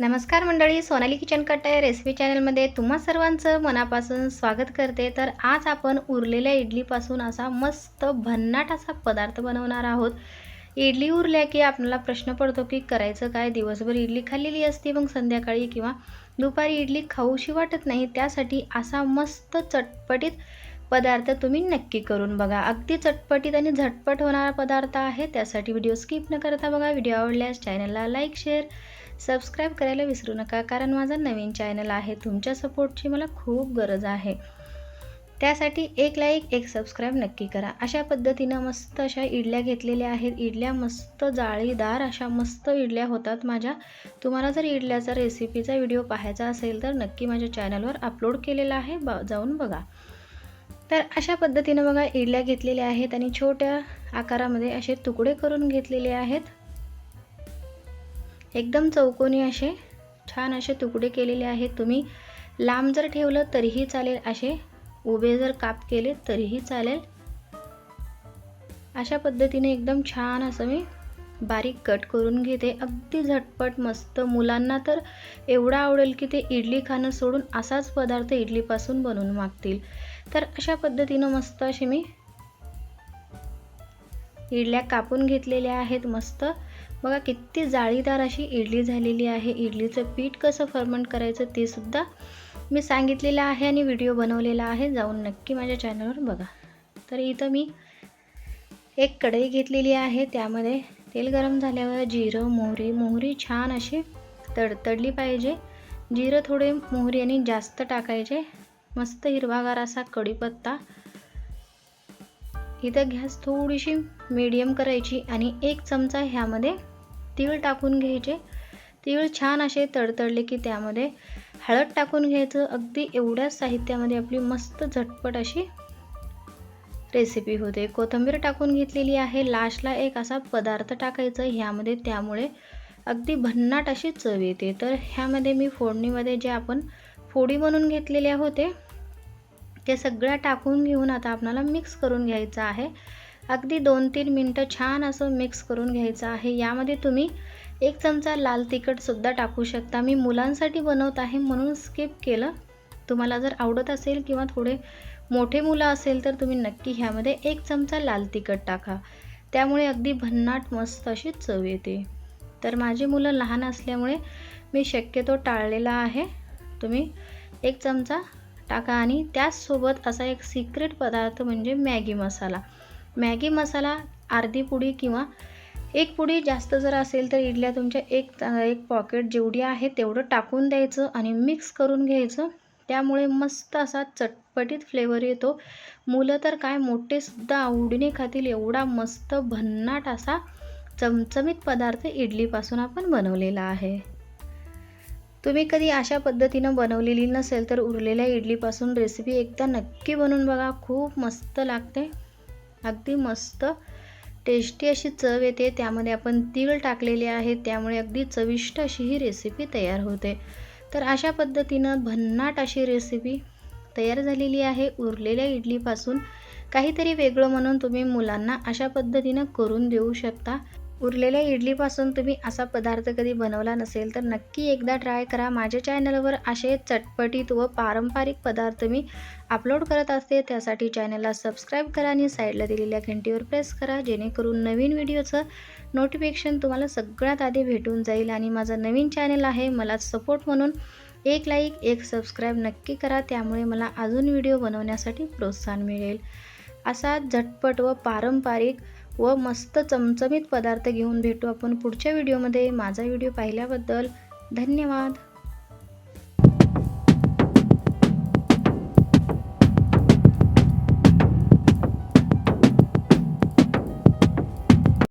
नमस्कार मंडळी सोनाली किचन कट्टा या रेसिपी चॅनलमध्ये तुम्हा सर्वांचं मनापासून स्वागत करते. तर आज आपण उरलेल्या इडलीपासून असा मस्त भन्नाट असा पदार्थ बनवणार आहोत. इडली उरल्या की आपल्याला प्रश्न पडतो की करायचं काय? दिवसभर इडली खाल्लेली असते मग संध्याकाळी किंवा दुपारी इडली खाऊशी वाटत नाही. त्यासाठी असा मस्त चटपटीत पदार्थ तुम्ही नक्की करून बघा. अगदी चटपटीत आणि झटपट होणारा पदार्थ आहे. त्यासाठी व्हिडिओ स्किप न करता बघा. व्हिडिओ आवडल्यास चॅनलला लाईक शेअर सबस्क्राईब करायला विसरू नका कारण माझा नवीन चॅनल आहे तुमच्या सपोर्टची मला खूप गरज आहे. त्यासाठी एक लाईक एक सबस्क्राईब नक्की करा. अशा पद्धतीनं मस्त अशा इडल्या घेतलेल्या आहेत. इडल्या मस्त जाळीदार अशा मस्त इडल्या होतात माझ्या. तुम्हाला जर इडल्याचा रेसिपीचा व्हिडिओ पाहायचा असेल तर नक्की माझ्या चॅनलवर अपलोड केलेला आहे ब जाऊन बघा. तर अशा पद्धतीनं बघा इडल्या घेतलेल्या आहेत आणि छोट्या आकारामध्ये असे तुकडे करून घेतलेले आहेत. एकदम चौकोनी असे छान असे तुकडे केलेले आहेत तुम्ही. लांब जर ठेवलं तरीही चालेल असे उभे जर काप केले तरीही चालेल. अशा पद्धतीने एकदम छान असं मी बारीक कट करून घेते. अगदी झटपट मस्त. मुलांना तर एवढा आवडेल की ते इडली खाणं सोडून असाच पदार्थ इडलीपासून बनवून मागतील. तर अशा पद्धतीनं मस्त असे मी इडल्या कापून घेतलेल्या आहेत मस्त. बघा किती जाळीदार अशी इडली झालेली आहे. इडलीचं पीठ कसं फर्मंट करायचं ते सुद्धा मी सांगितलेलं आहे आणि व्हिडिओ बनवलेला आहे. जाऊन नक्की माझ्या चॅनलवर बघा. तर इथं मी एक कढई घेतलेली आहे. त्यामध्ये तेल गरम झाल्यावर जिरं मोहरी मोहरी छान अशी तडतडली पाहिजे. जिरं थोडे मोहरी आणि जास्त टाकायचे. मस्त हिरवागार असा कढीपत्ता इथं गॅस थोडीशी मीडियम करायची आणि एक चमचा ह्यामध्ये तीळ टाकून घ्यायचे. तीळ छान असे तडतडले की त्यामध्ये हळद टाकून घ्यायचं. अगदी एवढ्याच साहित्यामध्ये आपली मस्त झटपट अशी रेसिपी होते. कोथिंबीर टाकून घेतलेली आहे. लास्टला एक असा पदार्थ टाकायचं ह्यामध्ये. त्यामुळे अगदी भन्नाट अशी चव येते. तर ह्यामध्ये मी फोडणीमध्ये जे आपण फोडी बनवून घेतलेल्या होते ते सगळ्या टाकून घेऊन आता आपल्याला मिक्स करून घ्यायचं आहे. अगदी दोन तीन मिनटं छान असं मिक्स करून घ्यायचं आहे. यामध्ये तुम्ही एक चमचा लाल तिखटसुद्धा टाकू शकता. मी मुलांसाठी बनवत आहे म्हणून स्किप केलं. तुम्हाला जर आवडत असेल किंवा थोडे मोठे मुलं असेल तर तुम्ही नक्की ह्यामध्ये एक चमचा लाल तिखट टाका. त्यामुळे अगदी भन्नाट मस्त अशी चव येते. तर माझी मुलं लहान असल्यामुळे मी शक्यतो टाळलेला आहे. तुम्ही एक चमचा टाका आणि त्याचसोबत असा एक सिक्रेट पदार्थ म्हणजे मॅगी मसाला. मॅगी मसाला अर्धी पुडी किंवा एक पुडी जास्त जर असेल तर इडल्या तुमच्या एक एक पॉकेट जेवढी आहे तेवढं टाकून द्यायचं आणि मिक्स करून घ्यायचं. त्यामुळे मस्त असा चटपटीत फ्लेवर येतो. मुलं तर काय मोठेसुद्धा आवडीने खातील एवढा मस्त भन्नाट असा चमचमीत पदार्थ इडलीपासून आपण बनवलेला आहे. तुम्ही कधी अशा पद्धतीनं बनवलेली नसेल तर उरलेल्या इडलीपासून रेसिपी एकदा नक्की बनवून बघा. खूप मस्त लागते. अगदी मस्त. टेस्टी अशी चव येते. त्यामध्ये आपण तीळ टाकलेले आहे. त्यामुळे अगदी चविष्ट अशी ही रेसिपी तयार होते. तर अशा पद्धतीनं भन्नाट अशी रेसिपी तयार झालेली आहे. उरलेल्या इडलीपासून. काहीतरी वेगळं म्हणून तुम्ही मुलांना अशा पद्धतीनं करून देऊ शकता. उरलेल्या इडलीपासून तुम्ही असा पदार्थ कधी बनवला नसेल तर नक्की एकदा ट्राय करा. माझ्या चॅनलवर असे चटपटीत व पारंपरिक पदार्थ मी अपलोड करत असते त्यासाठी चॅनलला सबस्क्राईब करा आणि साईडला दिलेल्या घंटीवर प्रेस करा जेणेकरून नवीन व्हिडिओचं नोटिफिकेशन तुम्हाला सगळ्यात आधी भेटून जाईल. आणि माझं नवीन चॅनल आहे मला सपोर्ट म्हणून एक लाईक एक सबस्क्राईब नक्की करा. त्यामुळे मला अजून व्हिडिओ बनवण्यासाठी प्रोत्साहन मिळेल. असा झटपट व पारंपरिक व मस्त चमचमीत पदार्थ घेऊन भेटू आपण पुढच्या व्हिडिओमध्ये. माझा व्हिडिओ पाहिल्याबद्दल धन्यवाद.